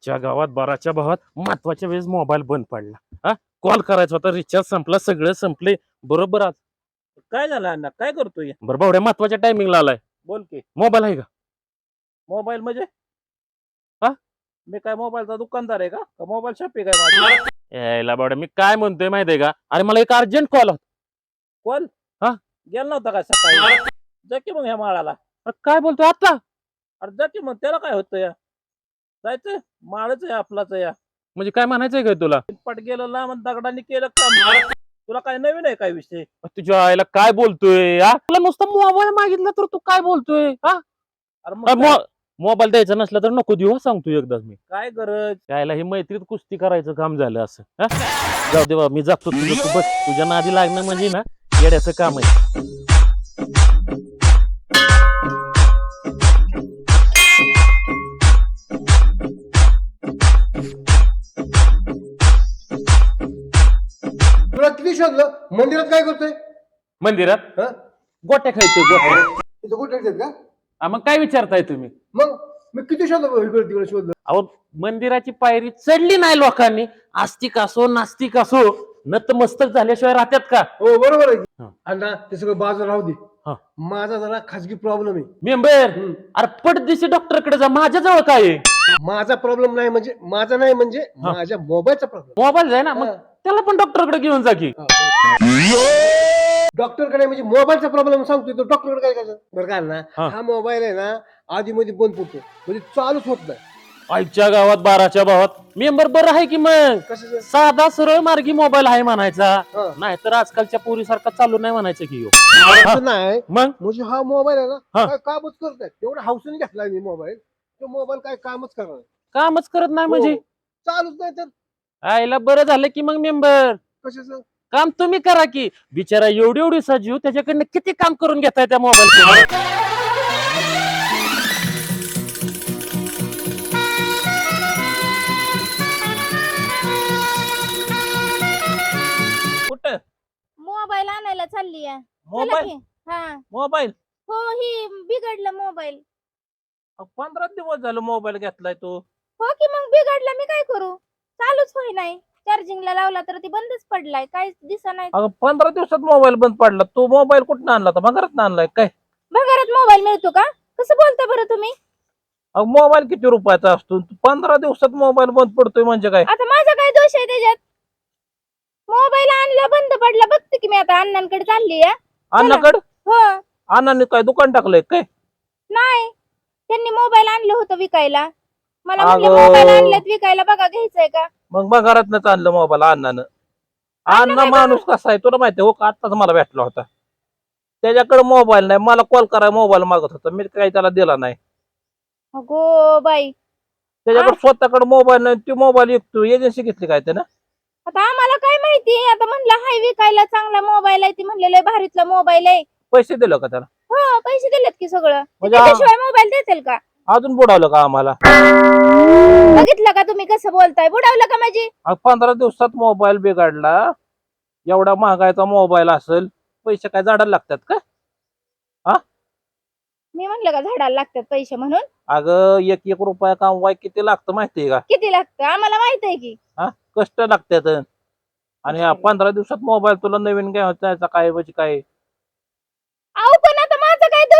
आजच्या गावात बाराच्या भावात महत्त्वाच्या वेळेस मोबाईल बंद पडला. हा? कॉल करायचा होता रिचार्ज संपला सगळं संपले. बरोबर आज. काय झालं अण्णा? काय करतोय? बरोबर एवढ्या महत्त्वाच्या टायमिंगला आलाय. बोल की. मोबाईल आहे का? मोबाईल म्हणजे? हा? मी काय मोबाईलचा दुकानदार आहे का? का मोबाईल शॉप आहे काय माझी? यायला बावड्या मी काय म्हणतोय माहितीये का? अरे मला एक अर्जंट कॉल होता. कोण हा? गेला नव्हता का सकाळी? जा की मग ह्या माळाला. अरे काय बोलतोय? आता? अरे जा की मग त्याला काय होतं या जायचं माळच आहे आपलाच या. म्हणजे काय म्हणायचंय काय तुला? पट गेलं लांब आणि दगडांनी केलं काम. तुला काय नवीन आहे काय विषय? तुझ्या आईला काय बोलतोय हा? तुला नुसतं मोबाईल मागितला तर तू काय बोलतोय हा? अरे मग काय- मो- मोबाईल द्यायचा नसला तर नको देऊ हा, सांगतो एकदाच मी. काय गरज? त्याला ही मैत्रीत कुस्ती करायचं काम झालं असं हा? जाऊ दे बाबा मी जातो तुझं तू बस. तुझ्या नादी लागणं म्हणजे ना येड्याचं काम आहे. किती शोधलं मंदिरात काय करतोय? मंदिरात? हा? गोट्या खायचोय गोट्या. कुठे आहेत का? हा, मग काय विचारताय तुम्ही? मग मी किती शोधलं इकडे तिकडे शोधलं? अहो मंदिराची पायरी चढली नाही लोकांनी. आस्तिक असो नास्तिक असो नतमस्तक झाल्याशिवाय राहतात का? हो बरोबर आहे हा. की. अण्णा ते सगळं बाजूला राहू दे. हा. माझा जरा खाजगी प्रॉब्लेम आहे. मेंबर. अरे पटदिशी डॉक्टरकडे जा माझ्याजवळ काय आहे? माझा प्रॉब्लेम नाही म्हणजे माझा नाही म्हणजे. माझ्या मोबाईलचा प्रॉब्लेम मोबाईल आहे ना मग त्याला पण डॉक्टरकडे घेऊन जा की. डॉक्टरकडे म्हणजे मोबाईलचा प्रॉब्लेम सांगतोय तो. डॉक्टरकडे काय करायचं बरं का ना हा. हा मोबाईल आहे ना आधी मध्ये बंद पडतो म्हणजे चालूच होत नाही. आईच्या गावात बाराच्या भावात. मेंबर बरं आहे की मग? कसं साधा सरळ मार्गी मोबाईल आहे म्हणायचा. हा. नाहीतर आजकालच्या पोरीसारखा चालू नाही म्हणायचं की ह्यो. असं नाही. मग? म्हणजे हा मोबाईल आहे ना हा. काय कामच करत नाही. एवढा हाऊसने घेतलाय मी मोबाईल तो मोबाईल काय कामच करणार नाही. कामच करत नाही म्हणजे? हो. चालूच नाही तर आईला बरं झालं की मग मेंबर. कशाचं? काम तुम्ही करा की. बिचारा एवढी एवढी सजीव त्याच्याकडनं किती काम करून घेताय त्या मोबाईल कुठं? मोबाईल आणायला चालली आहे. चला मोबाईल? की. हा. मोबाईल? हो ही बिघडलं मोबाईल. पंधरा दिवस झालं मोबाईल घेतलाय तू. हो की मग बिघडलं मी काय करू? चालूच होई नाही चार्जिंगला लावला तर ती बंदच पडलाय. काय दिसा नाही. अगं पंधरा दिवसात मोबाईल बंद पडला. तू मोबाईल कुठं आणला तर भंगारात आणलाय काय? भंगारात मोबाईल मिळतो का? कसं बोलता बरं तुम्ही? अगं मोबाईल किती रुपयाचा असतो? पंधरा दिवसात मोबाईल बंद पडतोय म्हणजे काय? आता माझा काय दोष आहे त्याच्यात? मोबाईल आणला बंद पडला. बघते की मी आता अण्णांकडे चालली आहे. अण्णाकड? हो. अण्णाने काय दुकान टाकलंय काय? नाही. त्यांनी मोबाईल आणलं होतं विकायला. मला म्हणले अगं. मोबाईल आणल्यात विकायला बघा घ्यायचंय का? मग भंगारातनच आणलं मोबाईल अण्णानं. अण्णा माणूस कसा आहे? तुला माहिती हो का? आत्ताच मला भेटला होता. त्याच्याकडे मोबाईल नाही. मला कॉल करायला मोबाईल मागत होता. मी काही त्याला दिला नाही. अगो बाई. त्याच्याकडे स्वतःकडे मोबाईल नाही. ती मोबाईल विकतो एजन्सी घेतली काय त्यानं? आता आम्हाला काय माहिती? आता म्हणलं हाय विकायला चांगला मोबाईल आहे. ती म्हणलेलं भारीतला मोबाईल आहे. पैसे दिलं का त्याला हो पैसे दिलेत की सगळं. म्हणजे त्याच्याशिवाय मोबाईल देतील का? अजून बुडावलं का आम्हाला? बघितलं का तुम्ही कसं बोलताय? बुडावलं का माझी? पंधरा दिवसात मोबाईल बिघडला. एवढा महागायचा मोबाईल असेल पैसे काय झाडाला लागतात का? मी म्हणलं का झाडाला लागतात पैसे म्हणून? अगं एक एक रुपया कमवाय किती लागतं माहितीये का? किती लागतं? आम्हाला माहीत आहे की. कष्ट लागतात आणि या पंधरा दिवसात मोबाईल तुला नवीन काय त्याचा काय म्हणजे काय? अहो पण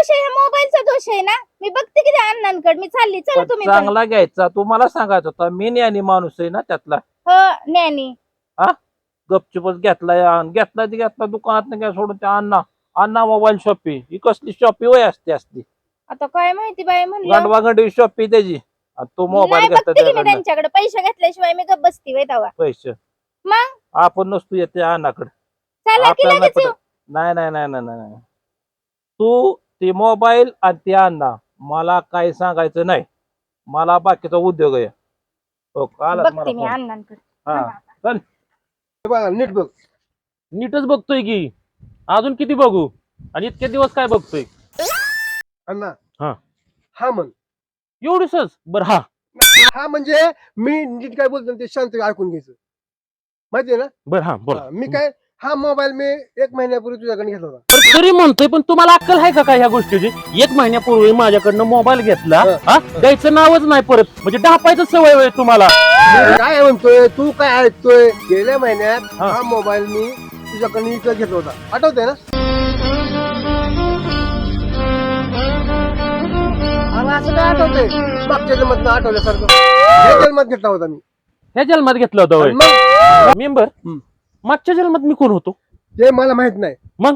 दोष आहे मोबाईलचा दोष आहे ना? मी बघते की त्या अण्णांकडे. मी चालली. चला पण तुम्ही पण. चांगला घ्यायचा. तू मला सांगायचं होता मी ज्ञानी माणूस आहे ना त्यातला. हो ज्ञानी. गपचूपच घेतलाय अन घेतला ते घेतला दुकानात काय सोडून त्या अण्णा. अण्णा मोबाईल शॉपी. ही कसली शॉपी वय असते असती. आता काय माहिती बाई म्हणलं? गांडवा गंडी शॉपी त्याची. आणि तो मोबाईल नाही घेतला बघते की मी त्याच्याकडनं. त्यांच्याकडे. पैसे घेतल्याशिवाय मी गप बसती वय पैसे. मग? आपण नसतो येते अण्णाकडे. चला की आपल्याला लगेच नाही येऊ. नाही नाही नाही नाही नाही नाही. तू ते मोबाईल आणि ते अण्णा. मला काही सांगायचं नाही. मला बाकीचा उद्योग आहे. हो आला बघते मी अण्णांकडे. हा. हे बघा नीट बघ. नीटच बघतोय की. अजून किती बघू? आणि इतके दिवस काय बघतोय? अण्णा. हा. हा म्हण. एवढीसच? बर हा. हा म्हणजे मी नीट काय बोलतो ते शांत ऐकून घ्यायचं. माहितीये ना? बर हा बोल. हा, मी काय हा मोबाईल मी एक महिन्यापूर्वी तुझ्याकडे घेतला होता. तर तरी म्हणतोय पण तुम्हाला अक्कल आहे का काय ह्या गोष्टीची? एक महिन्यापूर्वी माझ्याकडनं मोबाईल घेतला हा. द्यायचं नावच नाही परत. म्हणजे डापायचं सवय होय तुम्हाला. मी काय म्हणतोय तू काय ऐकतोय? गेल्या महिन्यात हा. हा मोबाईल मी तुझ्याकडे विकत घेतला होता. आठवतंय ना? मला असं काय आठवतंय? मागच्या जन्मात आठवल्यासारखं. जन्मात घेतला होता मी. ह्या जन्मात घेतलं होतं होय. मग? मेंबर? हम्म. मागच्या जन्मात मी कोण होतो? ते मला माहीत नाही. मग?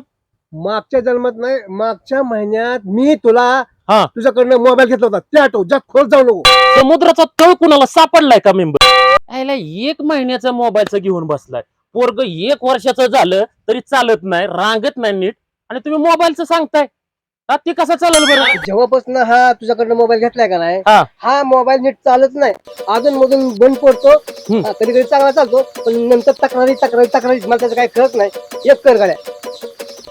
मागच्या जन्मात नाही मागच्या महिन्यात मी तुला हा. तुझ्याकडनं मोबाईल घेतला होता. ते आठव जास्त खोल जाऊ नको. समुद्राचा तळ कुणाला सापडलाय का मेंबर? यायला एक महिन्याचा मोबाईलचा घेऊन बसलाय. पोरग एक वर्षाचं झालं तरी चालत नाही रांगत नाही नीट. आणि तुम्ही मोबाईलचं सांगताय. हा, ते कसं चालेल बरं? जेव्हापासून हा तुझ्याकडनं मोबाईल घेतलाय का नाही हा. हा मोबाईल नीट चालत नाही. अजून मधून बंद पडतो. हम्म. कधी कधी चांगला चालतो पण नंतर तक्रारी तक्रारी तक्रारी मला त्याचं काही कळत नाही. एक कर गाड्या.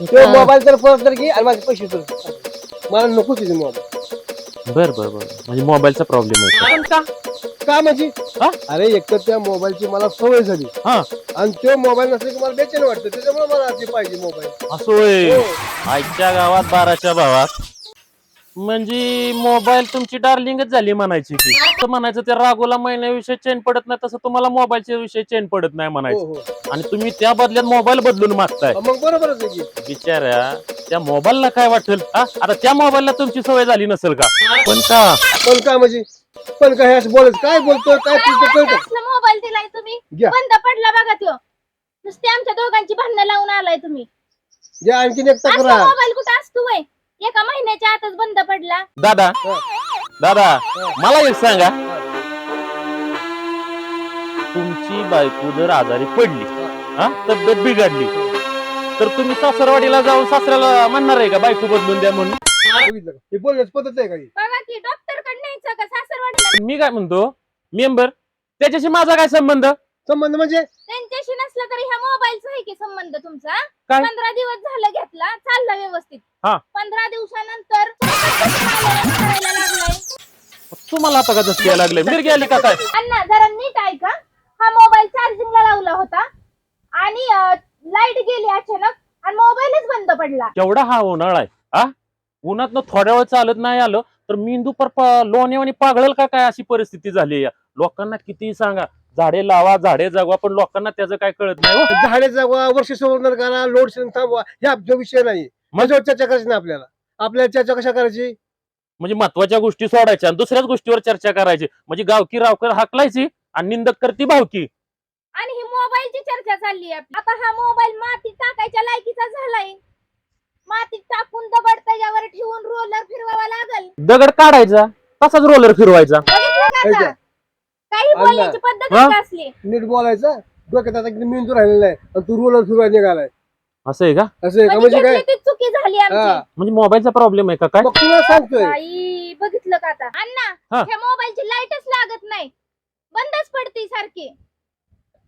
तो. मोबाईल तर परत तर घे आणि माझे पैसे परत मला नको तुझे मोबाईल. बर बर बर म्हणजे मोबाईलचा प्रॉब्लेम आहे का? का म्हणजे हा? अरे एक तर त्या मोबाईलची मला सवय झाली हा. आणि तो मोबाईल नसले की मला बेचैन वाटतं त्याच्यामुळे मला ते पाहिजे मोबाईल असं होय हो. आईच्या गावात बाराच्या भावात म्हणजे मोबाईल तुमची डार्लिंगच झाली म्हणायची की. असं म्हणायचं त्या रागोला महिन्याविषयी चेन पडत नाही तसं तुम्हाला मोबाईलच्या विषयी चेन पडत नाही हो म्हणायचं. हो आणि तुम्ही त्या बदल्यात मोबाईल बदलून मागताय. मग बरोबरच आहे की. बिचाऱ्या त्या मोबाईलला काय वाटेल हा? आता त्या मोबाईलला तुमची सवय झाली नसेल का? पण का? पण का म्हणजे? पण काय असं बोलत काय बोलतोय? काय तुझं कळतं? मोबाईल दिलाय तुम्ही. घ्या. बंद पडला बघा त्यो. नुसते आमच्या दोघांची भांडणं लावून आलाय तुम्ही. आणखीन एक असला तक्रार मोबाईल कुठं असतो वय? एका महिन्याच्या आतच बंद पडला. दादा दादा मला एक सांगा. तुमची बायको जर आजारी पडली हा तब्येत बिघडली तर तुम्ही सासरवाडीला जाऊन सासऱ्याला म्हणणार आहे का बायको बदलून द्या म्हणून? बघितलं का? हे बोलण्याची पद्धत आहे काही बघा की डॉक्टरकडे न्यायचं का सासरवाडीला? मी काय म्हणतो मेंबर त्याच्याशी माझा काय संबंध? संबंध म्हणजे? त्यांच्याशी नसला तरी ह्या मोबाईलचा आहे की संबंध तुमचा? काय? पंधरा दिवस झालं घेतला चालला व्यवस्थित. हा. पंधरा दिवसानंतर करायला लागलाय तुम्हाला आता का जसं यायला मिरगी आली का काय? अण्णा जरा नीट ऐका. हा मोबाईल चार्जिंगला लावला होता आणि लाइट गेली अचानक आणि मोबाईलच बंद पडला. केवढा हा उन्हाळा आहे हा? उन्हात थोड्या वेळ चालत नाही आलं तर मेंदू पर लोण्यावानी पागळल का काय अशी परिस्थिती झाली या लोकांना किती सांगा. झाडे लावा झाडे जगवा पण लोकांना त्याचं काय कळत नाही हो. झाडे जगवा वर्ष संवर्धन करा लोड शेडिंग थांबवा ह्या जो विषय नाही. माझ्यावर चर्चा करायची नाही आपल्याला आपल्याला चर्चा कशा करायची म्हणजे महत्त्वाच्या गोष्टी सोडायच्या आणि दुसऱ्याच गोष्टीवर चर्चा करायची म्हणजे गावकी रावकर हाकलायची आणि निंदक करती भावकी आणि ही मोबाईलची चर्चा चालली आहे आपली. आता हा मोबाईल मातीत टाकायच्या लायकीचा झालाय मातीत टाकून दगड त्याच्यावर ठेवून रोलर फिरवावा लागल दगड काढायचा तसाच रोलर फिरवायचा बघितलं का ऐका. आता? काही अण्णा. बोलण्याची पद्धत हा? असली नीट बोलायचं डोक्यात आता किती मेंदू राहिलेला आहे आणि तू रोलर फिरवायला निघालाय असं आहे का? असं आहे का? म्हणजे म्हणजे काय? घेतली ती चुकी झाली हा. आमची. म्हणजे मोबाईलचा प्रॉब्लेम आहे का? काय? मग तुला सांगतोय. बघितलं का आता? अण्णा हा. मोबाईलची लाईटच लागत नाही. बंदच पडते सारखी.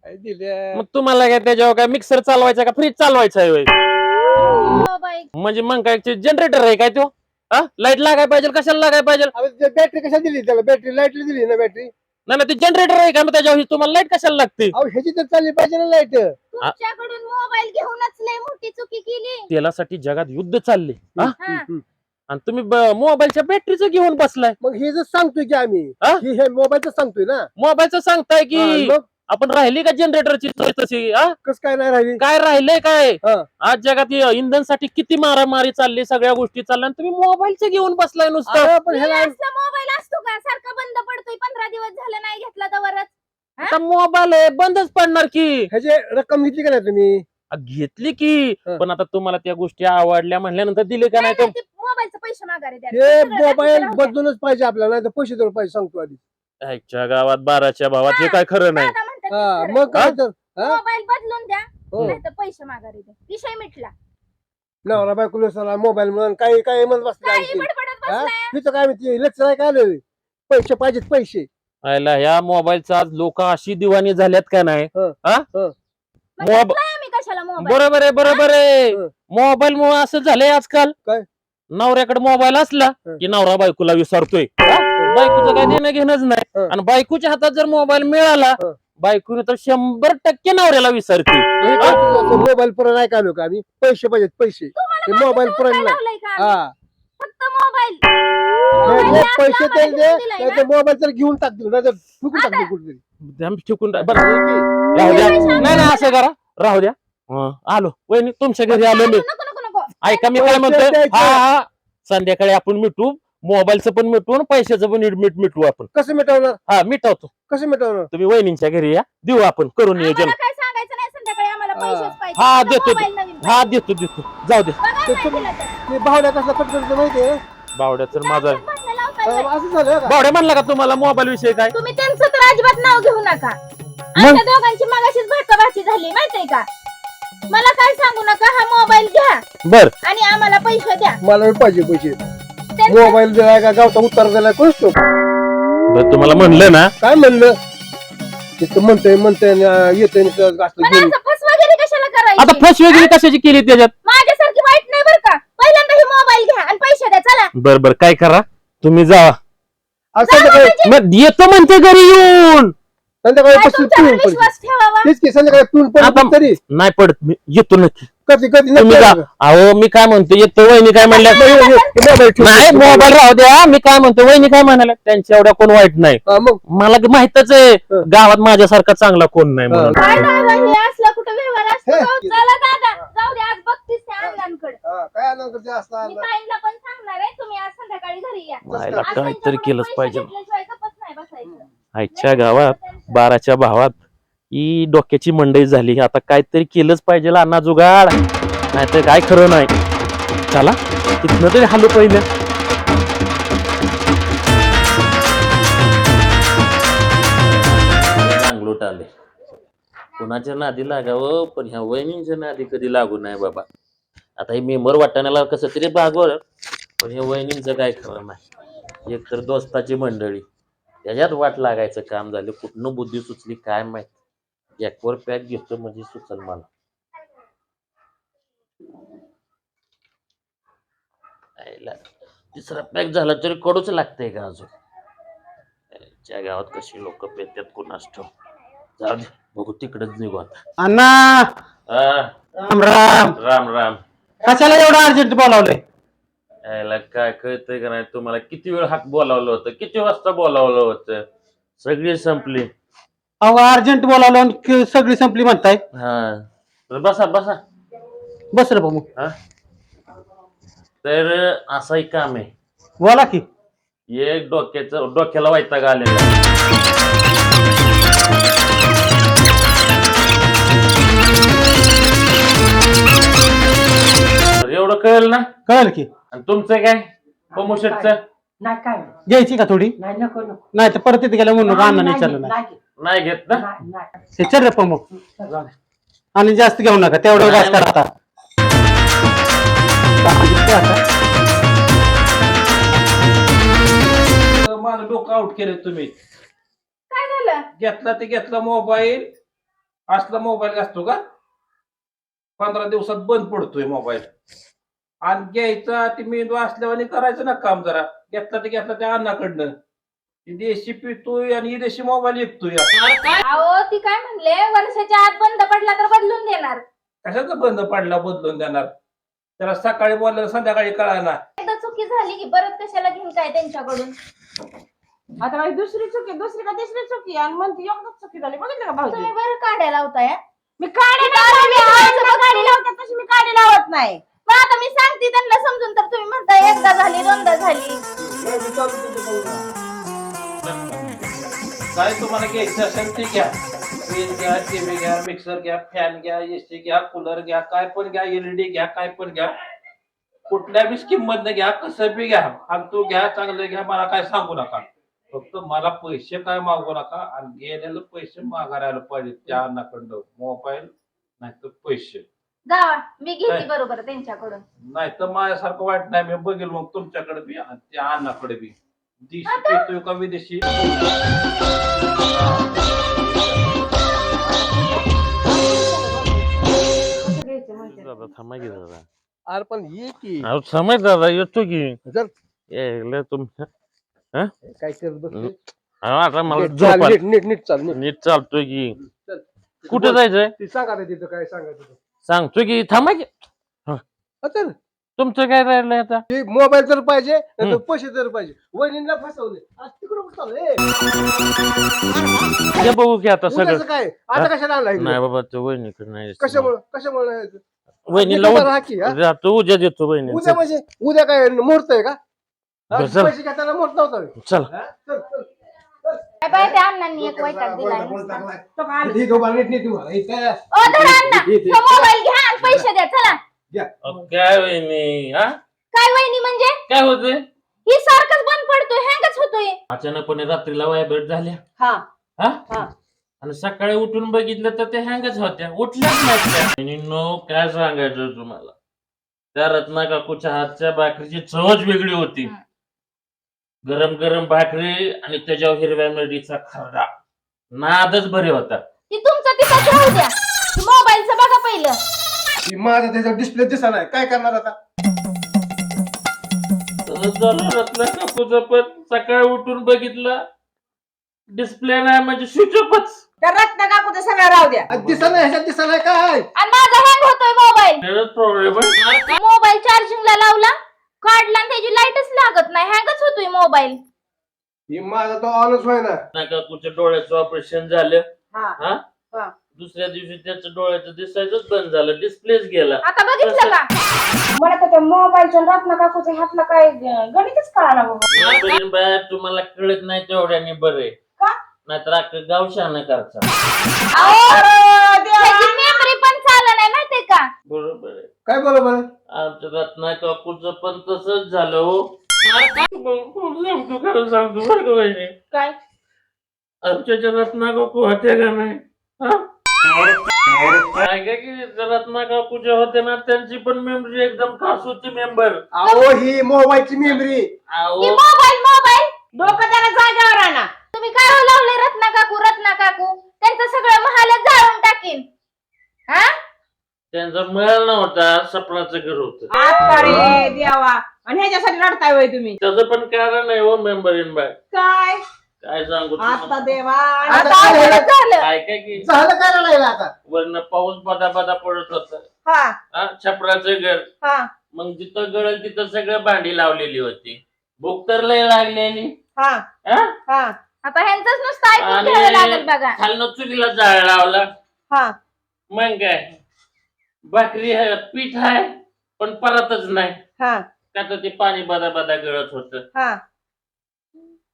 काय दिल्या? मग तुम्हाला काय त्याच्यावर काय मिक्सर चालवायचा का? फ्रीज चालवायचा आहे होय? हो म्हणजे मग काय जनरेटर आहे काय तो? हा? लाइट लागाय पाहिजे कशाला लागाय पाहिजे? अरे बॅटरी कशा दिली? त्याला बॅटरी लाईटली दिली ना बॅटरी नाही ना ते जनरेटर आहे का? मग त्याच्यावर तुम्हाला लाइट कशाला लागते? अहो ह्याची तर चालली पाहिजे ना लाइट तुमच्याकडून मोबाईल घेऊनच लय मोठी चुकी केली. तेलासाठी जगात युद्ध चालले हा? हा. आणि तुम्ही ब- मोबाईलच्या बॅटरीचं घेऊन बसलाय. मग हे जर सांगतोय की आम्ही हा? हे हे मोबाईलचं सांगतोय ना? मोबाईलचं सांगताय हा, की मग? आपण राहिली का जनरेटरची सोय तशी हा? कस काय नाही राहिली? काय राहिलंय काय? हा. आज जगात इंधनसाठी किती मारामारी चालली सगळ्या गोष्टी चालल्या आणि तुम्ही मोबाईलचं घेऊन बसलाय नुसतं. अरे पण ह्याला मोबाईल असतो का? सारखा बंद पडतोय पंधरा दिवस झालं नाही घेतला तवरच आता मोबाईल आहे बंदच पडणार की. ह्याची रक्कम घेतली का नाही तुम्ही? घेतली की हा. पण आता तुम्हाला त्या गोष्टी आवडल्या म्हणल्यानंतर दिले का नाही तर मोबाईलचे पैसे माघारी द्या. हे सगळं मोबाईल राहू द्या. बदलूनच पाहिजे आपल्याला नाही तर पैसे पाहिजे सांगतो आधी. गावात बाराच्या भावात हे काय खरं नाही. दादा हा. मग काय तर हा? मोबाईल बदलून द्या हो. नाही तर पैसे माघारी द्या विषय मिटला नवरा बायको सला मोबाईल म्हणून काही काही म्हणत बसले काही आणखी. बडबडत हा? बसलाय तिथं काय म्हणते लेक्चर आहे काय आलं पैसे पाहिजेत पैसे आयला ह्या मोबाईलचा आज लोक अशी दिवाणी झाल्यात का नाही हं. हा? हं. मग मोब- घेतलाय आम्ही कशाला मोबाईल बरोबर आहे बरोबर आहे हं. मोबाईल मुळे असं झालंय आजकाल काय? नवऱ्याकडे मोबाईल असला हं. की नवरा बायकोला विसरतोय बायकोचं काय देणं घेणंच नाही हं. आणि बायकोच्या हातात जर मोबाईल मिळाला हं. बायकोने तर शंभर टक्के नवऱ्याला विसरते. मोबाईल पुरा नाही का आम्ही? पैसे पाहिजेत पैसे. मोबाईल नाही. आम्ही? हा फक्त मोबाईल पैसे? नाही मोबाईल तर घेऊन टाकतील नाही तर आता- टाकतील कुठेतरी. आम्ही ठेकून बरं, राहू द्या. नाही नाही असं करा. राहू द्या. हं, आलो. वहिनी तुमच्या घरी आलो मी. नको नको नको ऐका मी काय म्हणतोय? द्यायचे. हा. संध्याकाळी आपण मिटू. मोबाईलचं पण मिटवू आणि पैशाचं पण मिट मिटवू आपण. कसं मिटवणार? हा मिटवतो. कसं मिटवणार? तुम्ही वहिनींच्या घरी या देऊ आपण करू नियोजन आम्हाला काय सांगायचं नाही संध्याकाळी आम्हाला हा. पैसेच पाहिजे. हा, मला देतो, मोबाईल नवीन हा देतो देतो. जाऊ दे. बघा तुम- दिला तर. भावड्या कसला माहितीये बावड्या तर माझा जास्त भांडणं लावताय? काय? असं झालं का? बावड्या म्हणला का तुम्हाला मोबाईल विषय काय? तुम्ही त्यांचं तर अजिबात नाव घेऊ नका. आमच्या दोघांची मगाशीच भाकाभाची झाली माहितीये का? मला काय सांगू नका हा मोबाईल घ्या. बर. आणि आम्हाला पैसे द्या. मला बी पाहिजे पैसे. मोबाईल दिलाय का गावचा उत्तर दिलाय कोणच तो? बर तुम्हाला म्हणलं ना. काय म्हणलं? तिथं म्हणतंय म्हणतंय येतंय असलं पण घेऊन असं फस वगैरे कशाला आता करायची फस वगैरे कशाची केली त्याच्यात? माझ्यासारखी वाईट नाही बरं का. पहिल्यांदा ही मोबाईल घ्या आणि पैसे द्या चला. बर बर काय करा? तुम्ही संध्याकाळी मग येतो म्हणते घरी येऊन. संध्याकाळी काय पस्तीस तुमच्यावर पिऊन पडते विश्वास ठेवावा? तेच की संध्याकाळी पिऊन आता- पडते तरी. नाही पडत मी येतो नक्की. कधी कधी तुम्ही जा. अहो मी काय म्हणतो येतो वहिनी काय म्हणल्या नाही, मोबाईल ठेव. नाही मोबाईल राहू द्या मी काय म्हणतो वहिनी काय म्हणाल्या त्यांच्या एवढ्या कोण वाईट नाही हा, मग मला माहितच आहे. गावात माझ्यासारखा चांगला कोण नाही म्हणून काय दादा हे असला कुठं व्यवहार असतो हे. का? चला दादा जाऊ दे आज बघतीस त्या अण्णांकडे हा, काय आणावं करते असं मी आणलं? ताईंना पण सांगणार आहे तुम्ही आज संध्याकाळी घरी या व्हायला आज काहीतरी त्यांच्याकडून केलंच पैसे पाहिजे घेतल्याशिवाय गप्पच नाही बसायचं आजच्या गावात बाराच्या भावात ही डोक्याची मंडई झाली. आता काहीतरी केलंच पाहिजे अन्ना जुगाड. नाहीतर काय खरं नाही. चला तिथनं तरी हलो पहिलं. चांगलोट आले. कुणाच्या नादी लागावं? पण ह्या वहिनींच्या नादी कधी लागू नाही बाबा. आता हे मेंबर वाटाण्याला कसं तरी भागवलं पण ह्या वहिनींचं काय खरं नाही. एक तर दोस्ताची मंडळी. त्याच्यात वाट लागायचं काम झालं. कुठनं बुद्धी सुचली काय माहीत. जॅकवर पॅक घेतो म्हणजे सुचल मला. तिसरा पॅक झाला तरी कडूच लागतंय का अजून? त्या गावात कशी लोक पेत्यात कुणास ठेव जाऊ दे बघू तिकडेच निघू आता. अण्णा! हा, राम राम. राम राम. कशाला एवढं अर्जंट बोलावलंय? यायला काय कळतंय का नाही तुम्हाला किती वेळ हाक बोलावलं होतं किती वाजता बोलावलं होतं? सगळी संपली. अहो अर्जंट बोलावलं आणि क- सगळी संपली म्हणताय. हा. तर बसा बसा. बस रे भाऊ. हा? तर असं एक काम आहे. बोला की. एक डोक्याचं डोक्याला वैताग आलेला आहे. तर एवढं कळलं ना? कळलं की. आणि तुमचं काय? प्रमोशनचं नाही काय? घ्यायची का थोडी? नाही नको नको. नाही तर परत तिथे गेल्या म्हणून अण्णा विचारलं नाही. नाही. नाही घेत ना. हे चल रे प्रमुख. आणि जास्त घेऊ नका तेवढं नाही, जास्त करा आता माझं डोकं आउट केलं तुम्ही. काय झालं? घेतला ते घेतला मोबाईल. असला मोबाईल असतो का? पंधरा दिवसात बंद पडतोय मोबाईल. आणि घ्यायचा ते मेंदू असल्यावानी करायचं ना काम जरा. घेतला ते घेतला त्या अन्नाकडनं देशी पितोय आणि ही देशी मोबाईल विकतोय अहो ती काय म्हणले? वर्षाच्या आत बंद पडला तर बदलून देणार. कशाचा बंद पडला बदलून देणार? त्याला सकाळी बोललं संध्याकाळी कळाना. एकदा चुकी झाली की परत कशाला घेऊन काय त्यांच्याकडून? आता काही दुसरी चुकी दुसरी का तिसरी चुकी? आणि म्हणते एकदाच चुकी झाली. बघितलं का भाऊजी? तुम्ही बरं काढायला लावताय हा? मी काढी काढी लावते तशी मी काढी लावत नाही. मग आता मी सांगते त्यांना समजून तर तुम्ही म्हणताय एकदा झाली दोनदा झाली. काय तुम्हाला घ्यायचं असेल ते घ्या. फ्रीज घ्या टीव्ही घ्या मिक्सर घ्या फॅन घ्या एसी घ्या कूलर घ्या काय पण घ्या एलईडी घ्या काय पण घ्या. कुठल्या बी स्कीम मधनं घ्या कसं बी घ्या. फालतू घ्या चांगलं घ्या मला काय सांगू नका. फक्त मला पैसे काय मागू नका. आणि गेलेलं पैसे मागायला पाहिजे त्या अन्नाकडं मोबाईल नाही तर पैसे. जावा मी घेते काय? बरोबर त्यांच्याकडून. नाही तर माझ्यासारखं वाईट नाही मी बघेल मग तुमच्याकडे बी आणि त्या अन्नाकडे बी. देशी पितोय का विदेशी? दादा थांबा की दादा. अरे पण ये की. अहो समज दादा येतो की. जर यायला तुमच्या काय करत बसतोय? अहो, आता मला नीट चाल, झोप आली. नीट नीट नीट चाल नीट. नीट चालतोय की. चल. कुठे जायचंय? ते सांगा आता तिथं काय सांगायचं ते. सांगतोय की थांबा की. हा, तुमचं काय राहिलंय आता मोबाईल तर पाहिजे नाहीतर. पैसे तर पाहिजे वहिनीला फसवले आज तिकडे हे बघू की आता सगळं काय आता कशाला आणला नाही बाबा तो वहिनीकडे नाही कशामुळे कशामुळे नाही यायचं? वहिनीला उद्या उद- राहा की, हा? जातो उद्या देतो वहिनी उद्या म्हणजे उद्या काय मुहूर्त आहे का हा, बरं, चल. पैसे घेताना मुहूर्त नव्हता. चल हा? चल, चल. काय बाई त्या अण्णांनी एक वैताग दिलाय नुसता. तो का आला? दोघं नीट नीट तुम्हाला. काय? ओ धरा अण्णा तो मोबाईल घ्या आणि पैसे द्या चला अहो, काय वहिनी हा? काय वहिनी म्हणजे? काय होतंय? ही सारखंच बंद पडतोय हँगच होतोय. अचानकपणे रात्रीला व्हायब्रेट झाल्या. हा. हा? हा. आणि सकाळी उठून बघितलं तर ते हँगच होत्या. उठल्याच नाही नो काय सांगायचं तुम्हाला? त्या रत्ना काकूच्या हातच्या भाकरीची चवच वेगळी होती. हं. गरम गरम भाकरी आणि त्याच्यावर हिरव्या मिरडीचा खरडा. नादच बरे होता ती तुमचं द्या. मोबाईलचं बघा पहिलं. ही माझा त्याचा डिस्प्ले दिसा नाही. काय करणार आता? तसंच झालं रत्ना काकूचं पण. सकाळी उठून बघितलं. डिस्प्ले नाही म्हणजे स्विच ऑफच त्या रत्न काकूचं सगळं राहू द्या. दिसा नाही ह्याच्यात दिसा नाही काय? आणि माझा हँग होतोय मोबाईल प्रॉब्लेम मोबाईल चार्जिंगला लावला. काढला आणि त्याची लाईटच लागत नाही. हँगच होतोय मोबाईल ही माझा तो ऑनच होय ना. काकूच्या डोळ्याचं ऑपरेशन झालं. हा. दुसऱ्या दिवशी त्याचं डोळ्याचं दिसायचंच बंद झालं डिस्प्लेच गेला. आता बघितलं का? मला तर त्या मोबाईलच्या रत्न काकूच्या हातला काय गणितच कळाला बाबा बाया तुम्हाला कळत नाही तेवढ्याने बरे का? नाहीतर अख्खं गाव शहाणं करता. अहो, अरे देवा. त्याची मेमरी पण चालत नाही माहितीये का? बरोबर आहे. काय बरोबर आहे? आमच्या रत्ना काकूचं पण तसंच झालं हो. सांगतो खरं सांगतो बरं का वहिनी काय? आमच्या रत्ना काकू होत्या का नाही? हा? काय की रत्ना काकू ज्या होत्या ना त्यांची पण मेमरी एकदम खास होती मेंबर अहो ही मोबाईलची मेमरी ही मोबाईल मोबाईल. डोकं त्याला जागेवर आणा. तुम्ही काय हो लावलंय रत्ना काकू रत्ना काकू त्यांचं सगळं महालच जाळून टाकीन. हा? त्यांचा मिळाला नव्हता सपनाचं घर होत. आता रे देवा. आणि ह्याच्यासाठी रडताय तुम्ही. त्याचं पण कारण आहे हो मेंबर इन बाय काय? काय सांगू आता तुम्हाला? देवा आता अवघडच झालं. काय काय की झालं काय राहिलं आता? वरनं पाऊस बदा बदा पडत होता. हा. हा छपराचं घर. हा. मग जिथं गळल तिथं सगळं भांडी लावलेली होती. भूक तर लय लागलेली हा. हा? हा. आता ह्यांचंच नुसतं ऐकून आणि- लागेल बघा. खालनं चुलीला जाळ लावला. हा. मग काय? भाकरी आहे पीठ आहे पण परतच नाही. हा. का तर ते पाणी बदा बदा गळत होत. हा.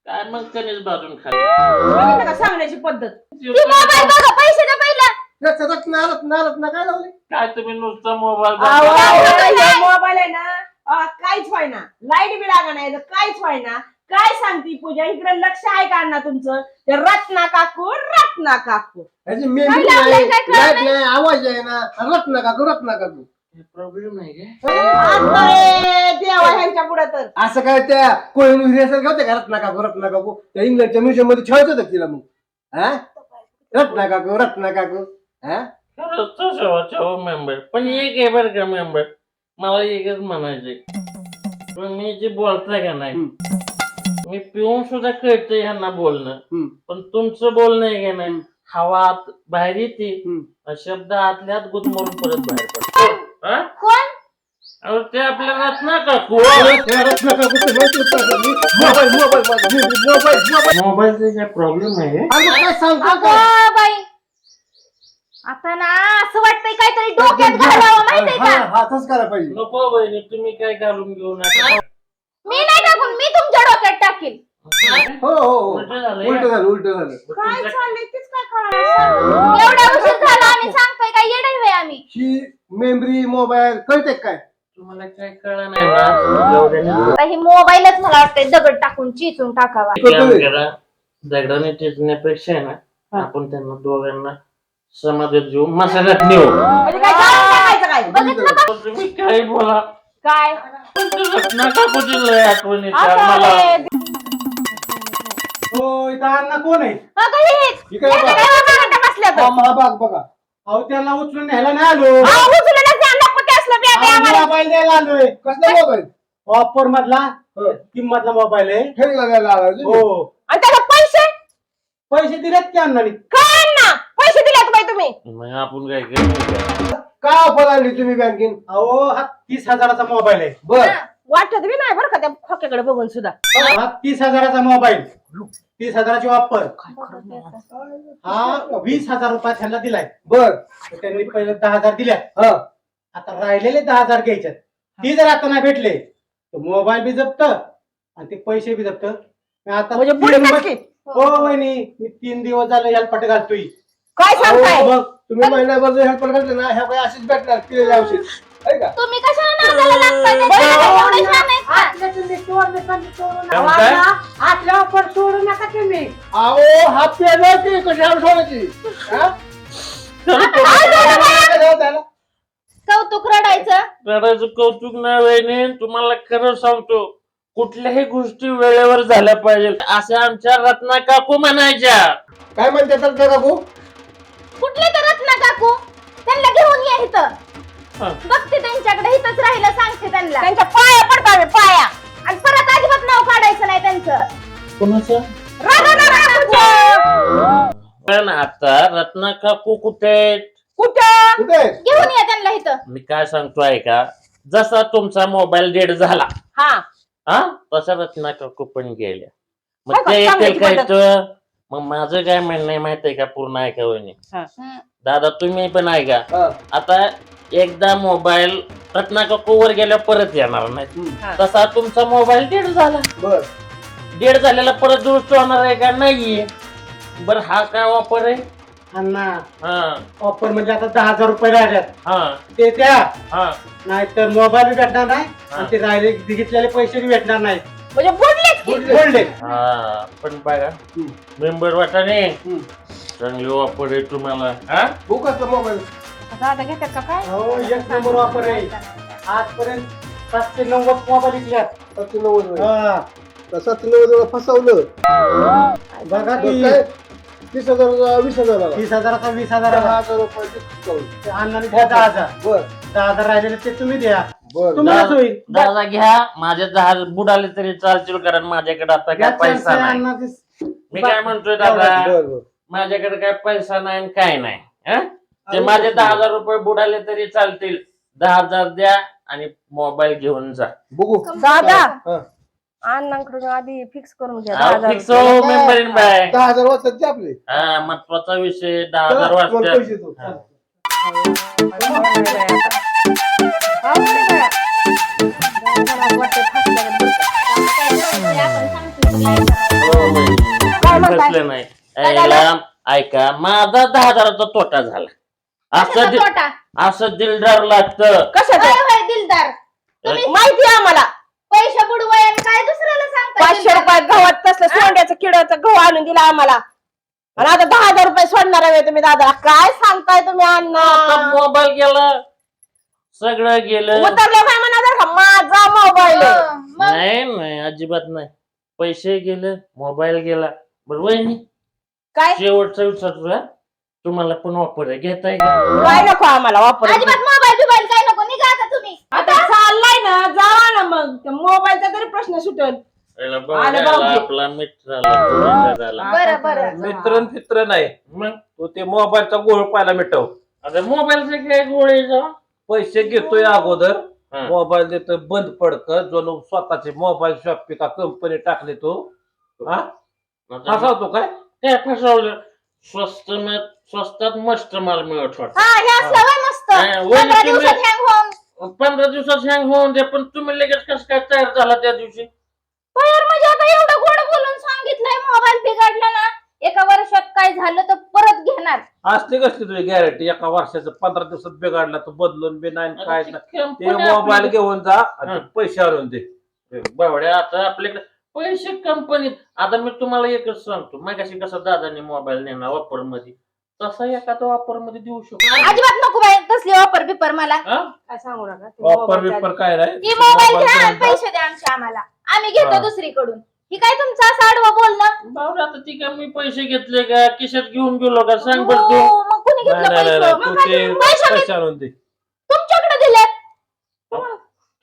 काय मग कणीस भाजून बघितलं का सांगण्याची पद्धत. ती मोबाईल बघा पैसे द्या पहिला. त्याचं रत्न रत्न रत्न काय लावले? काय तुम्ही नुसतं मोबाईल मोबाईल आहे ना. अ, काहीच व्हायना. लाइट बी लागा नाही काहीच व्हायना. काय सांगती पूजा? इकडे लक्ष आहे का ना तुमचं? ते रत्ना काकू रत्ना काकू. ह्याची काय मेमरी लावलंय, नाही काय कळलं लाइट नाही? नाही आवाज आहे ना. रत्न काकू रत्न काकू. प्रॉब्लेम नाही काय आता रे देवा ह्यांच्या पुढे तर. असं काय त्या कोहिनूर हिऱ्यासारखं होते का रत्ना काकू रत्ना काकू त्या इंग्लंडच्या म्युझियममध्ये ठेवायचं होतं तिला मग? हा? रत्ना काकू रत्ना काकू हा? खरंच तो शेवटचा हो मेंबर पण एक आहे बरं का मेंबर मला एकच म्हणायचे तुम्ही जे बोलताय का नाही मी पिऊन सुद्धा कळतंय ह्यांना बोलणं. पण तुमचं बोलणं आहे का नाही हवा आत बाहेर येते शब्द आतल्या आत गुदमरून परत बाहेर पडतो ते आपल्या रत्ना काकू त्या रत्ना काकूचं माहिती होतं का मी? मोबाईल मोबाईल माझा मोबाईल मोबाईल मोबाईलचा प्रॉब्लेम आहे अरे काय सांगतो काय अगं बाई। आता ना असं वाटतंय काहीतरी डोक्यात घालावं माहितीये का? हा तसंच पाहिजे नको बहिणी तुम्ही काय घालून घेऊ नका. मी नाही टाकून मी तुमच्या डोक्यात टाकीन. हो हो हो. उलटं झालंय उलट झालं उलट झालं. काय चाललंय तेच काय कळणार एवढा उशीर झाला आम्ही सांगतोय काय येडे आम्ही. ही मेमरी मोबाईल कळते काय? तुम्हाला काय कळलं नाही ना? एवढ्याने आता ही मोबाईलच मला वाटतंय दगड टाकून चिचून टाकावा. एक काम करा दगडाने टेचण्यापेक्षा आहे ना आपण त्यांना दोघांना समाजात घेऊ मसाल्यात नेऊ. म्हणजे काय जाळून टाकायचं काय? बघितलं का? तुम्ही काही बोला? काय? नका कुठे आठवणी मला इथं अण्णा कोण आहे? हा, हे? इकडे हे बघा. काय? हा, मला बाग बघा. अहो त्यांना उचलून न्यायला नाही आलो. उचलूनच द्या, बॅग आहे आम्हाला. मोबाईल द्यायला आलोय. कसला मोबाईल ऑफर मधला? हो. किंमतला मोबाईल आहे. ठेवला द्यायला आला तुम्ही? हो. आणि त्याला पैसे? पैसे दिलेत की अण्णाने? काय ना पैसे दिलेत बाई तुम्ही. मग आपण काय? काय ऑफर आणली तुम्ही बँकेन अहो हा तीस हजाराचा मोबाईल आहे. बर. वाटत बी नाही बरं का त्या खोक्याकडे बघून सुद्धा. हा तीस हजाराचा मोबाईल तीस हजाराची ऑफर हा वीस हजार रुपयात ह्यांना दिलाय. बर. त्यांनी पहिले दहा हजार दिल्या हा. आता राहिलेले दहा हजार घ्यायच्यात. ती जर आता नाही भेटले तर मोबाईल बी जप्त आणि ते पैसे बी जप्त. मी आता म्हणजे तीन बुडीतच दिवस- की. हो वहिनी मी तीन दिवस झाले याला पट घालतोय. काय सांगताय? अहो, मग तुम्ही महिन्याभर जर हेल्प करते ना ह्या बाई अशीच भेटणार पिलेले औषध. आहे का? तुम्ही कशाला नादाला लागताय? त्याच्या? एवढे छान आहेत का? काय म्हणताय? आपल्या ऑफर सोडू नका तुम्ही. अहो हा पेलो की सोडायची हा? त्याला कौतुक रडायचं? रडायचं कौतुक नाही वहिनी तुम्हाला खरं सांगतो कुठल्याही गोष्टी वेळेवर झाल्या पाहिजे अशा आमच्या रत्ना काकू म्हणायच्या. काय म्हणते तर त्या काकू? कुठले तर रत्ना काकू? त्यांना घेऊन या इथं. हा. बघते त्यांच्याकडे इथंच राहिलं सांगते त्यांना. त्यांच्या पाया पडता आम्ही, पाया. आणि परत अजिबात नाव काढायचं नाही त्यांचं. कोणाचं? तुझं. पण आता रत्ना काकू कुठे आहेत? कुठं कुठे आहे? घेऊन या त्यांना इथं मी काय सांगतो ऐका जसा तुमचा मोबाईल डेड झाला हा हा तसा रत्ना काकू पण गेल्या मग ते का? येतील सांगायची काय पद्धत. तर मग माझं काय म्हणणं आहे माहिती आहे का पूर्ण ऐका वहिनी हं. दादा तुम्ही पण ऐका हा. आता एकदा मोबाईल रत्ना काकू वर गेल्या परत येणार नाही हम्म. तसा तुमचा मोबाईल डेड झाला बर डेड झालेला परत दुरुस्त होणार आहे का नाहीये बर हा काय वापर आहे अण्णा हा. ऑफर म्हणजे आता दहा हजार रुपये राहिल्यात. हा. ते त्या हा. नाहीतर मोबाईल बी भेटणार नाही हा. आणि ते राहिले घेतलेले पैसे बी भेटणार नाही म्हणजे बुडलेच की. बोलले हा पण बघा हम्म. मेंबर वाटाने हम्म. चांगली वापर आहे तुम्हाला. हा? कसला मोबाईल दादा घेतात का काय? हो एक नंबर वापर आहे. आजपर्यंत सातशे नव्वद मोबाईल विकल्यात. सातशे नव्वद. हा. सातशे नव्वद फसवलं. बघा काय? तीस हजार वीस हजार तीस हजाराचा वीस दहा हजाराचा हजार. ते अण्णाने द्या दहा हजार. बर. दहा हजार राहिलेले ते तुम्ही द्या. बर. तुम्हालाच होईल दादा घ्या. माझे दहा बुडाले तरी चालतील कारण माझ्याकडे आता काय पैसा नाही. अण्णा मी काय म्हणतोय दादा? बर बर. माझ्याकडे काय पैसा नाही आणि काय नाही हं? ते माझे दहा हजार रुपये बुडाले तरी चालतील. दहा हजार द्या आणि मोबाईल घेऊन जा. बघू. दादा. हा. अण्णांकडून आधी फिक्स करून घ्या. दहा हजार फिक्स हो मेंबर इन बाय. दहा हजार वाजतात ते आपले. हा महत्त्वाचा विषय दहा हजार चला, तुम्हाला वाजता पैसे देतो. हा. काय म्हणताय? बसलं नाही. काय ऐका माझा दहा हजाराचा तोटा झाला. असं दि- तोटा? असं दिलदार लागतं. कशाचं? होय होय दिलदार. तुम्ही माहिती आहे आम्हाला. पैसे बुडवाय आणि काय दुसऱ्याला सांगता पाचशे रुपयात गव्हात तसलं सोंड्याचं किडाचं गहू आणून दिला आम्हाला. आणि आता दहा हजार रुपये सोडणार आहे तुम्ही दादा काय सांगताय तुम्ही आता अण्णा मोबाईल गेला. सगळं गेलं. उतरले काय म्हणा जर का? माझा मोबाईल आहे. हो, मग? नाही नाही अजिबात नाही. पैसे गेले मोबाईल गेला. बरोबर वहिनी काय? शेवटचा विचारतो हा. तुम्हाला पण वापर आहे. घेताय का? काय नको आम्हाला वापर अजिबात मोबाईल बिबाईल काय नको निघा आता तुम्ही आता चाललाय ना जावा ना मग. मोबाईलचा तरी प्रश्न सुटेल. याला आलं बघायला भाऊजी. आपला मित्र आला. बरं बरं. मित्र फित्र नाही. मग? तो ते मोबाईलचा गोळ पाहायला मिटव. आता मोबाईलचे काय गोळे पैसे घेतोय अगोदर. हा. मोबाईल देतोय बंद पडक. जो स्वतःचे मोबाईल शॉप का कंपनी टाकले तो. हा? आता फसवतो काय? काय फसवलं स्वस्त म- स्वस्तात मस्त माल मिळत वाटत हा हे असलं होय मस्त. हा, वहिनी पंधरा तुम्ही- दिवसात हँग होऊन पंधरा दिवसात हँग होऊन दे पण तुम्ही लगेच कसं काय तयार झाला त्या दिवशी? बाहेर म्हणजे आता एवढं गोड बोलून सांगितलंय मोबाईल बिघडला ना एका वर्षात काय झालं तर परत घेणार. असली कसली तुझी गॅरंटी एका वर्षाचं पंधरा दिवसात बिघडला तर बदलून बी नाही काय नाही. ती मोबाईल घेऊन जा आणि हा. ते पैसे आणून दे. बावड्या आता आपल्याकडे पैसे कंपनीत आता मी तुम्हाला एकच सांगतो मागाशी कसा दादाने मोबाईल नेला वापरमध्ये तसा एखादा वापरमध्ये देऊ शकतो. अजिबात नको बाई तसली ऑफर बिपर मला. हा? काय सांगू नका? ते वापर मोबाईलच्या बिपर काय ती मोबाईल घ्या आणि. पैसे द्या आमचे आम्हाला. आम्ही घेतो हा. दुसरीकडून. ही काय तुमचं असं आडवं बोलणं? बाबा आता ती काय मी पैसे घेतले का? खिशात घेऊन गेलो का? सांग बरं तू. हो, मग कुणी नाही घेतलं नाही नाही, पैसे? नाही, मग तू काय ते पैसे पैसे आणून दे? तुमच्याकडे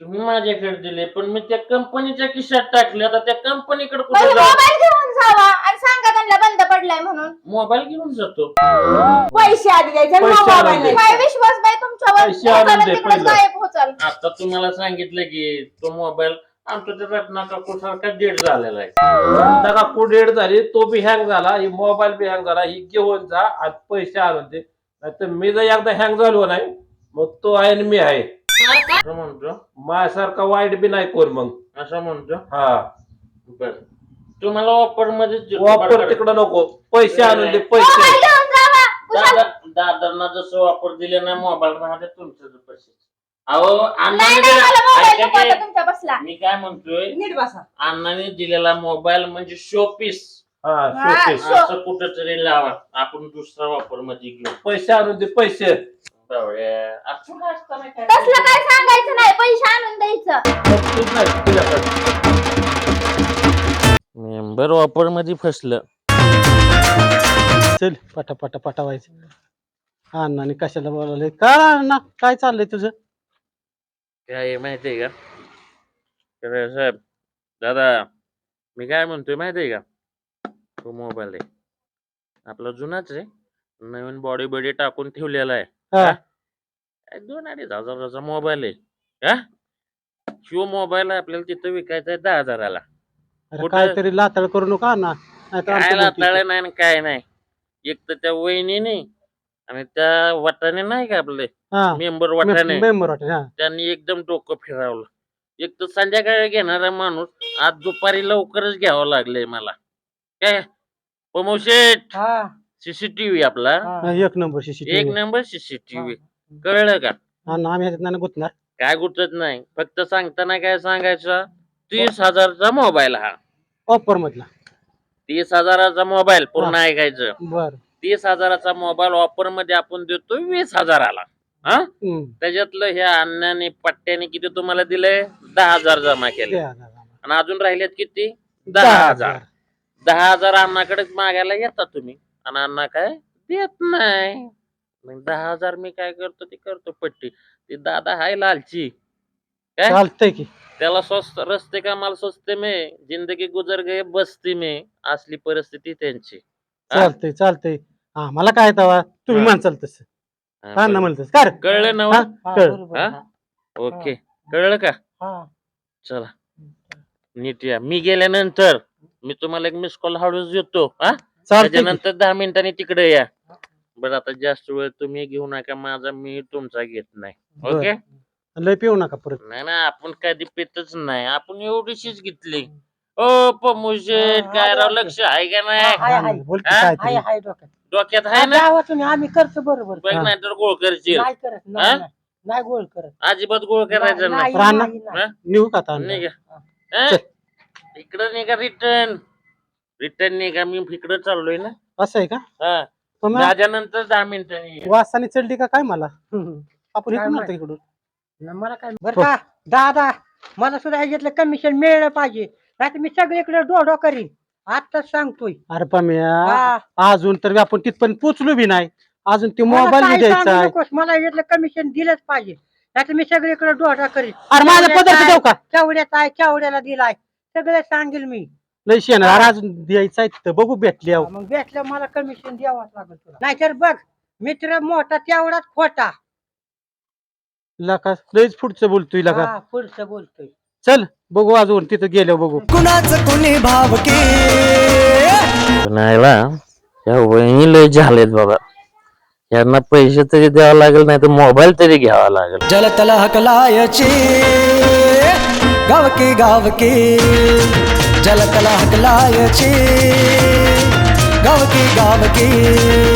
तुम्ही माझ्याकडे दिले पण मी त्या कंपनीच्या खिशात टाकले. आता त्या कंपनीकडे कुठे जाऊ? मोबाईल घेऊन जावा आणि सांगा त्यांना बंद पडलाय म्हणून. मोबाईल घेऊन जातो. पैसे आधी द्यायचे आणि पैसे मग आणून मोबाईल दे. द्यायचा. काय विश्वास बाई तुमच्यावर? पैसे आणून एकाला दे तिकडे पहिलं. गायब होचाल. आता तुम्हाला सांगितलं की तो मोबाईल आमचा त्या रत्ना काकू सारखा डेट झालेला आहे. त्याला कुडेड झाली तो बी हँग झाला ही मोबाईल बी हँग झाला ही घेऊन जा आणि पैसे आणून दे. नाहीतर मी जर एकदा हँग झालो नाही मग तो आहे आणि मी आहे. असं म्हणतो. माझ्यासारखा वाईट बी नाही कोण मग. असं म्हणतो. हा. बर. तुम्हाला ऑफरमध्ये वापर तिकडं नको. पैसे आणून दे पैसे. दादांना जसं वापर दिले ना मोबाईल मध्ये तुमचं पैसे. अहो अण्णाने दिला- ऐका की, तुमच्या बसला. मी काय म्हणतोय? नीट बसा. अण्णाने दिलेला मोबाईल म्हणजे शो पीस हा हा, शोकेस असं कुठं तरी लावा. आपण दुसरा वापरमध्ये घेऊ. पैसे आणून दे पैसे. असं काय तसलं काय? सांगायचं नाही पैसे आणून द्यायचं. तूच नाही तुझ्याकडे. मेंबर वापरमध्ये फसलं. चल पटा पटा पटा व्हायचं हा अण्णाने कशाला बोलावले का अण्णा काय चाललंय तुझं? काय आहे माहितीये का? तर साहेब दादा मी काय म्हणतोय माहितीये का? तो मोबाईल आहे. आपला जुनाच आहे. नवीन बॉडी बॉडी टाकून ठेवलेला आहे. हा. काय दोन अडीच हजाराचा मोबाईल आहे. हा? शिव मोबाईल आपल्याला तिथं विकायचा आहे दहा हजाराला. अरे कुठं? काहीतरी लाताळ करू नका नाहीतर काय. लाताळे नाही आणि काय नाही. एक तर त्या वहिनीने आणि त्या वटाने नाही का आपले हा. मेंबर वटाने? मेंबर वाटेल हा. त्यांनी एकदम डोकं फिरवलं. एक तर संध्याकाळी घेणारा माणूस आज दुपारी लवकरच घ्यावं लागलंय मला. काय? पमोशेट सीसीटीव्ही आपला. हा, एक नंबर एक शिशी नंबर सीसीटीव्ही कळलं का? अण्णा आम्ही ह्याच्यात नाही गुतणार. काय गुतत नाही. फक्त सांगताना काय सांगायचं? तीस हजारचा मोबाईल हा. ऑफर मधला तीस हजाराचा मोबाईल पूर्ण हा. ऐकायचं. बर. तीस हजाराचा मोबाईल ऑफरमध्ये आपण देतो वीस हजाराला. हा? हम्म. त्याच्यातलं ह्या अण्णाने पट्ट्याने किती तुम्हाला दिलंय? दहा हजार जमा केले. आणि अजून राहिलेत किती? दहा हजार. दहा हजार अण्णाकडेच मागायला येता तुम्ही. आणि अण्णा काय देत नाही. मग दहा हजार मी काय करतो ते करतो पट्टी. ते दादा हाय लालची. काय? चालतंय की. त्याला स्वस्त रस्ते का मला स्वस्ते में. जिंदगी गुजर गए बस्ती में. असली परिस्थिती त्यांची. हा? चालतंय चालतंय. हा मला काय तवा? तुम्ही हा. म्हणचाल तसं. हा, हा ना बरं. म्हणतस कर. कळलं ना हा? कळ हा? ओके. कळलं का? चला. नीट या. मी गेल्यानंतर मी तुम्हाला एक मिस कॉल हळूच देतो. हा? चालतंय की. त्याच्यानंतर दहा मिनिटांनी तिकडे या. बरं आता जास्त वेळ तुम्ही घेऊ नका माझा मी तुमचा घेत नाही. बरं. ओके? लय पिऊ नका परत. नाही ना आपण कधी पितच नाही. आपण एवढीशीच घेतली. ओ पमुशेट काय राव लक्ष आहे का नाही? बोल की? काय हाय डोक्यात. डोक्यात आहे ना? गावातून आम्ही करतो बरोबर. बघ हा. नाही तर गोळ करशील. नाही करत हा? नाही नाही. नाही गोळ करत. अजिबात गोळ करायचा नाही नाही, रान- नाही, नाही. निघू का आता? निघा? इकडं निघा रिटर्न रिटर्न निघा मी इकडं चाललोय ना. असं आहे का? हा. पण मग दहाच्या दहा मिनिटांनी ये. वासाने चढली का काय मला? आपण काय इकडून माहीत? आणतो इकडून. न मला काय बरं का दादा मला सुद्धा ह्याच्यातलं कमिशन मिळलं पाहिजे. नाही मी सगळीकडे डोडो करीन. आताच सांगतोय. अरे पम्या हा. अजून तर आपण तिथपर्यंत पोचलो बी नाही. अजून ते मला मोबाईल द्यायचा. सांगू आहे नकोस. मला यातलं कमिशन दिलंच पाहिजे. नाही मी सगळीकडे डोडा करीन. अरे माझा पदार्थ आहे, देऊ का? केवढ्यात आहे केवढ्याला दिलाय. सगळं सांगेल मी. लय शेण अरे अजून द्यायचं आहे तिथं. बघू भेटली अहो. मग भेटलं मला कमिशन द्यावंच लागेल तुला. नाहीतर बघ मित्र मोठा तेवढाच खोटा. लका लयच पुढचं बोलतोय लका. हा, पुढचं बोलतोय. चल बघू अजून तिथं गेलो बघू. कुणाच कुणी भावके? नाहीला या वहिनी लय झालेत बाबा. यांना पैसे तरी द्यावं लागेल नाही तर मोबाईल तरी घ्यावा लागेल. जलतल हकलायचे. गावके गावके. जलतल हकलायचे गावकी गावकी.